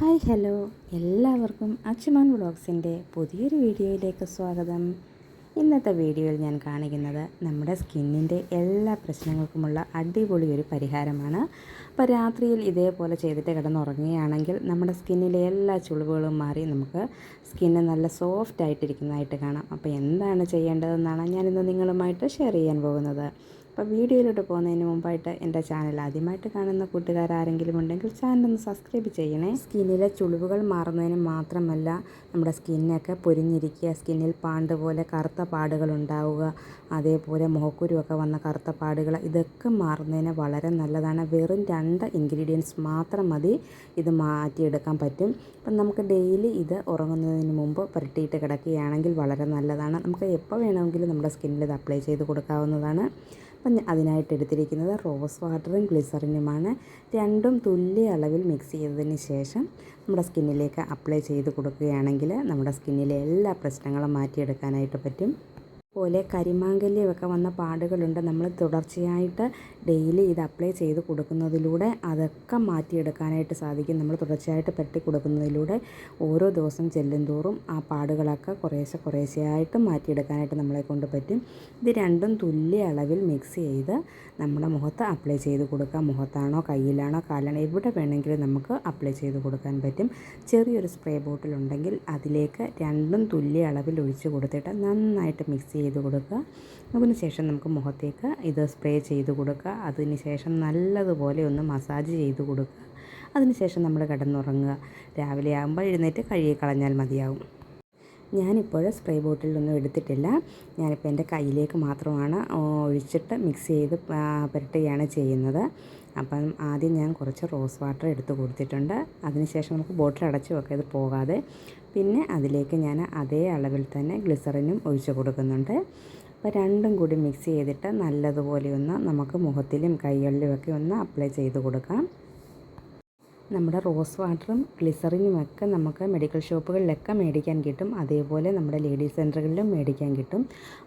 Hi hello. എല്ലാവർക്കും അച്ചുമാൻ വ്ളോഗ്സിന്റെ പുതിയൊരു വീഡിയോയിലേക്ക് സ്വാഗതം. ഇന്നത്തെ വീഡിയോയിൽ ഞാൻ കാണിക്കുന്നത് നമ്മുടെ സ്കിന്നിന്റെ എല്ലാ പ്രശ്നങ്ങൾക്കുമുള്ള അടിപൊളി ഒരു പരിഹാരമാണ്. അപ്പോൾ രാത്രിയിൽ ഇതേപോലെ ചെയ്തിട്ട് കിടന്നുറങ്ങുകയാണെങ്കിൽ നമ്മുടെ സ്കിന്നിലെ എല്ലാ ചുളിവുകളും മാറി നമുക്ക് സ്കിന്ന് നല്ല സോഫ്റ്റ് ആയിട്ടിരിക്കുന്നതായിട്ട് കാണാം. അപ്പോൾ എന്താണ് ചെയ്യേണ്ടതെന്നാണ് ഞാനിന്ന് നിങ്ങളുമായിട്ട് ഷെയർ ചെയ്യാൻ പോകുന്നത്. അപ്പോൾ വീഡിയോയിലോട്ട് പോകുന്നതിന് മുമ്പായിട്ട് എന്റെ ചാനൽ ആദ്യമായിട്ട് കാണുന്ന കൂട്ടുകാർ ആരെങ്കിലും ഉണ്ടെങ്കിൽ ചാനൽ ഒന്ന് സബ്സ്ക്രൈബ് ചെയ്യണേ. സ്കിന്നിലെ ചുളിവുകൾ മാറുന്നതിന് മാത്രമല്ല നമ്മുടെ സ്കിന്നൊക്കെ പൊരിഞ്ഞിരിക്കുക സ്കിന്നിൽ പാണ്ട് പോലെ കറുത്ത പാടുകൾ ഉണ്ടാവുക അതേപോലെ മുഖക്കുരുവൊക്കെ വന്ന കറുത്ത പാടുകൾ ഇതൊക്കെ മാറുന്നതിന് വളരെ നല്ലതാണ്. വെറും രണ്ട് ഇൻഗ്രീഡിയൻസ് മാത്രം മതി ഇത് മാറ്റിയെടുക്കാൻ പറ്റും. അപ്പം നമുക്ക് ഡെയിലി ഇത് ഉറങ്ങുന്നതിന് മുമ്പ് പുരട്ടിയിട്ട് കിടക്കുകയാണെങ്കിൽ വളരെ നല്ലതാണ്. നമുക്ക് എപ്പോൾ വേണമെങ്കിലും നമ്മുടെ സ്കിന്നിൽ ഇത് അപ്ലൈ ചെയ്ത് കൊടുക്കാവുന്നതാണ്. അപ്പം അതിനായിട്ട് എടുത്തിരിക്കുന്നത് റോസ് വാട്ടറും ഗ്ലിസറിനുമാണ്. രണ്ടും തുല്യ അളവിൽ മിക്സ് ചെയ്തതിന് ശേഷം നമ്മുടെ സ്കിന്നിലേക്ക് അപ്ലൈ ചെയ്ത് കൊടുക്കുകയാണെങ്കിൽ നമ്മുടെ സ്കിന്നിലെ എല്ലാ പ്രശ്നങ്ങളും മാറ്റിയെടുക്കാനായിട്ട് പറ്റും. പോലെ കരിമാങ്കല്യമൊക്കെ വന്ന പാടുകളുണ്ട്. നമ്മൾ തുടർച്ചയായിട്ട് ഡെയിലി ഇത് അപ്ലൈ ചെയ്ത് കൊടുക്കുന്നതിലൂടെ അതൊക്കെ മാറ്റിയെടുക്കാനായിട്ട് സാധിക്കും. നമ്മൾ തുടർച്ചയായിട്ട് പെട്ടി കൊടുക്കുന്നതിലൂടെ ഓരോ ദിവസം ചെല്ലും തോറും ആ പാടുകളൊക്കെ കുറേശ്ശെ കുറേശ്ശെയായിട്ട് മാറ്റിയെടുക്കാനായിട്ട് നമ്മളെ കൊണ്ട് പറ്റും. ഇത് രണ്ടും തുല്യ അളവിൽ മിക്സ് ചെയ്ത് നമ്മുടെ മുഖത്ത് അപ്ലൈ ചെയ്ത് കൊടുക്കാം. മുഖത്താണോ കയ്യിലാണോ കാലാണോ എവിടെ വേണമെങ്കിലും നമുക്ക് അപ്ലൈ ചെയ്ത് കൊടുക്കാൻ പറ്റും. ചെറിയൊരു സ്പ്രേ ബോട്ടിലുണ്ടെങ്കിൽ അതിലേക്ക് രണ്ടും തുല്യ അളവിൽ ഒഴിച്ച് കൊടുത്തിട്ട് നന്നായിട്ട് മിക്സ് ചെയ്ത് കൊടുക്കുക. അതിന് ശേഷം നമുക്ക് മുഖത്തേക്ക് ഇത് സ്പ്രേ ചെയ്ത് കൊടുക്കുക. അതിന് ശേഷം നല്ലതുപോലെ ഒന്ന് മസാജ് ചെയ്ത് കൊടുക്കുക. അതിനുശേഷം നമ്മൾ കിടന്നുറങ്ങുക. രാവിലെ ആകുമ്പോൾ എഴുന്നേറ്റ് കഴുകി കളഞ്ഞാൽ മതിയാവും. ഞാനിപ്പോൾ സ്പ്രേ ബോട്ടിലൊന്നും എടുത്തിട്ടില്ല. ഞാനിപ്പോൾ എന്റെ കയ്യിലേക്ക് മാത്രമാണ് ഒഴിച്ചിട്ട് മിക്സ് ചെയ്ത് പുരട്ടുകയാണ് ചെയ്യുന്നത്. അപ്പം ആദ്യം ഞാൻ കുറച്ച് റോസ് വാട്ടർ എടുത്ത് കൊടുത്തിട്ടുണ്ട്. അതിനുശേഷം നമുക്ക് ബോട്ടിൽ അടച്ചു വെക്കാം ഇത് പോകാതെ. പിന്നെ അതിലേക്ക് ഞാൻ അതേ അളവിൽ തന്നെ ഗ്ലിസറിനും ഒഴിച്ചു കൊടുക്കുന്നുണ്ട്. അപ്പോൾ രണ്ടും കൂടി മിക്സ് ചെയ്തിട്ട് നല്ലതുപോലെ ഒന്ന് നമുക്ക് മുഖത്തിലും കൈകളിലും ഒക്കെ ഒന്ന് അപ്ലൈ ചെയ്ത് കൊടുക്കാം. നമ്മുടെ റോസ് വാട്ടറും ഗ്ലിസറിനും ഒക്കെ നമുക്ക് മെഡിക്കൽ ഷോപ്പുകളിലൊക്കെ മേടിക്കാൻ കിട്ടും. അതേപോലെ നമ്മുടെ ലേഡീസ് സെന്ററുകളിലും മേടിക്കാൻ കിട്ടും.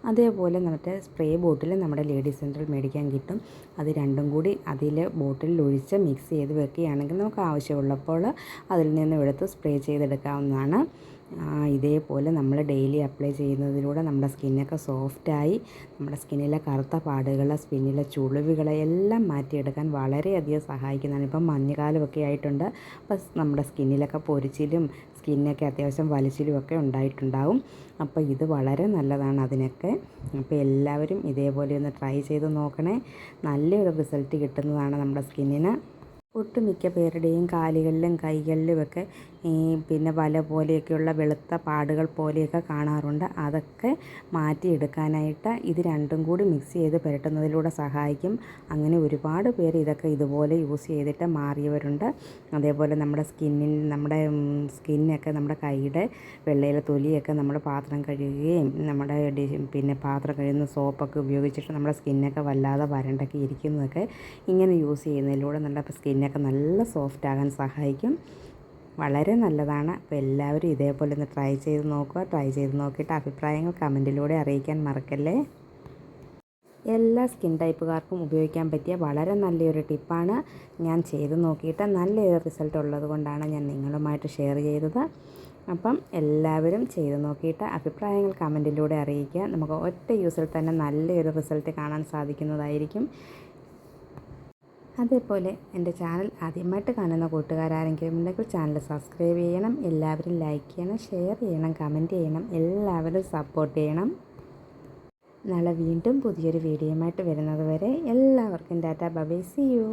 അതേപോലെ നമ്മുടെ സ്പ്രേ ബോട്ടിൽ നമ്മുടെ ലേഡീസ് സെന്ററിൽ മേടിക്കാൻ കിട്ടും. അത് രണ്ടും കൂടി അതിൽ ബോട്ടിലിൽ ഒഴിച്ച് മിക്സ് ചെയ്ത് വെക്കുകയാണെങ്കിൽ നമുക്ക് ആവശ്യമുള്ളപ്പോൾ അതിൽ നിന്ന് എടുത്ത് സ്പ്രേ ചെയ്തെടുക്കാവുന്നതാണ്. ഇതേപോലെ നമ്മൾ ഡെയിലി അപ്ലൈ ചെയ്യുന്നതിലൂടെ നമ്മുടെ സ്കിന്നൊക്കെ സോഫ്റ്റായി നമ്മുടെ സ്കിന്നിലെ കറുത്ത പാടുകൾ സ്കിന്നിലെ ചുളിവുകളെ എല്ലാം മാറ്റിയെടുക്കാൻ വളരെയധികം സഹായിക്കുന്നതാണ്. ഇപ്പം മഞ്ഞുകാലമൊക്കെ ആയിട്ടുണ്ട് അപ്പോൾ നമ്മുടെ സ്കിന്നിലൊക്കെ പൊരിച്ചിലും സ്കിന്നൊക്കെ അത്യാവശ്യം വലിച്ചിലും ഒക്കെ ഉണ്ടായിട്ടുണ്ടാവും. അപ്പോൾ ഇത് വളരെ നല്ലതാണ് അതിനൊക്കെ. അപ്പോൾ എല്ലാവരും ഇതേപോലെ ഒന്ന് ട്രൈ ചെയ്ത് നോക്കണേ. നല്ലൊരു റിസൾട്ട് കിട്ടുന്നതാണ് നമ്മുടെ സ്കിന്നിന് ഒട്ടുമിക്ക പേരുടെയും കാലുകളിലും കൈകളിലുമൊക്കെ ഈ പിന്നെ വല പോലെയൊക്കെയുള്ള വെളുത്ത പാടുകൾ പോലെയൊക്കെ കാണാറുണ്ട്. അതൊക്കെ മാറ്റിയെടുക്കാനായിട്ട് ഇത് രണ്ടും കൂടി മിക്സ് ചെയ്ത് പുരട്ടുന്നതിലൂടെ സഹായിക്കും. അങ്ങനെ ഒരുപാട് പേര് ഇതൊക്കെ ഇതുപോലെ യൂസ് ചെയ്തിട്ട് മാറിയവരുണ്ട്. അതേപോലെ നമ്മുടെ സ്കിന്നിൽ നമ്മുടെ സ്കിന്നൊക്കെ നമ്മുടെ കൈയുടെ വെള്ളയിലെ തൊലിയൊക്കെ നമ്മുടെ പാത്രം കഴുകുകയും നമ്മുടെ പിന്നെ പാത്രം കഴുകുന്ന സോപ്പൊക്കെ ഉപയോഗിച്ചിട്ട് നമ്മുടെ സ്കിന്നൊക്കെ വല്ലാതെ വരണ്ടൊക്കെ ഇരിക്കുന്നതൊക്കെ ഇങ്ങനെ യൂസ് ചെയ്യുന്നതിലൂടെ നമ്മുടെ സ്കിന്നൊക്കെ നല്ല സോഫ്റ്റ് ആകാൻ സഹായിക്കും. വളരെ നല്ലതാണ്. അപ്പോൾ എല്ലാവരും ഇതേപോലെ ഒന്ന് ട്രൈ ചെയ്ത് നോക്കുക. ട്രൈ ചെയ്ത് നോക്കിയിട്ട് അഭിപ്രായങ്ങൾ കമന്റിലൂടെ അറിയിക്കാൻ മറക്കല്ലേ? എല്ലാ സ്കിൻ ടൈപ്പുകാർക്കും ഉപയോഗിക്കാൻ പറ്റിയ വളരെ നല്ലൊരു ടിപ്പാണ്. ഞാൻ ചെയ്ത് നോക്കിയിട്ട് നല്ലൊരു റിസൾട്ട് ഉള്ളത് കൊണ്ടാണ് ഞാൻ നിങ്ങളുമായിട്ട് ഷെയർ ചെയ്തത്. അപ്പം എല്ലാവരും ചെയ്ത് നോക്കിയിട്ട് അഭിപ്രായങ്ങൾ കമന്റിലൂടെ അറിയിക്കുക. നമുക്ക് ഒറ്റ യൂസിൽ തന്നെ നല്ലൊരു റിസൾട്ട് കാണാൻ സാധിക്കുന്നതായിരിക്കും. അതേപോലെ എന്റെ ചാനൽ ആദ്യമായിട്ട് കാണുന്ന കൂട്ടുകാരാരെങ്കിലും ഉണ്ടെങ്കിൽ ചാനൽ സബ്സ്ക്രൈബ് ചെയ്യണം എല്ലാവരും ലൈക്ക് ചെയ്യണം ഷെയർ ചെയ്യണം കമന്റ് ചെയ്യണം എല്ലാവരും സപ്പോർട്ട് ചെയ്യണം. നാളെ വീണ്ടും പുതിയൊരു വീഡിയോയുമായിട്ട് വരുന്നത് വരെ എല്ലാവർക്കും ഡാറ്റ ബൈ സി യു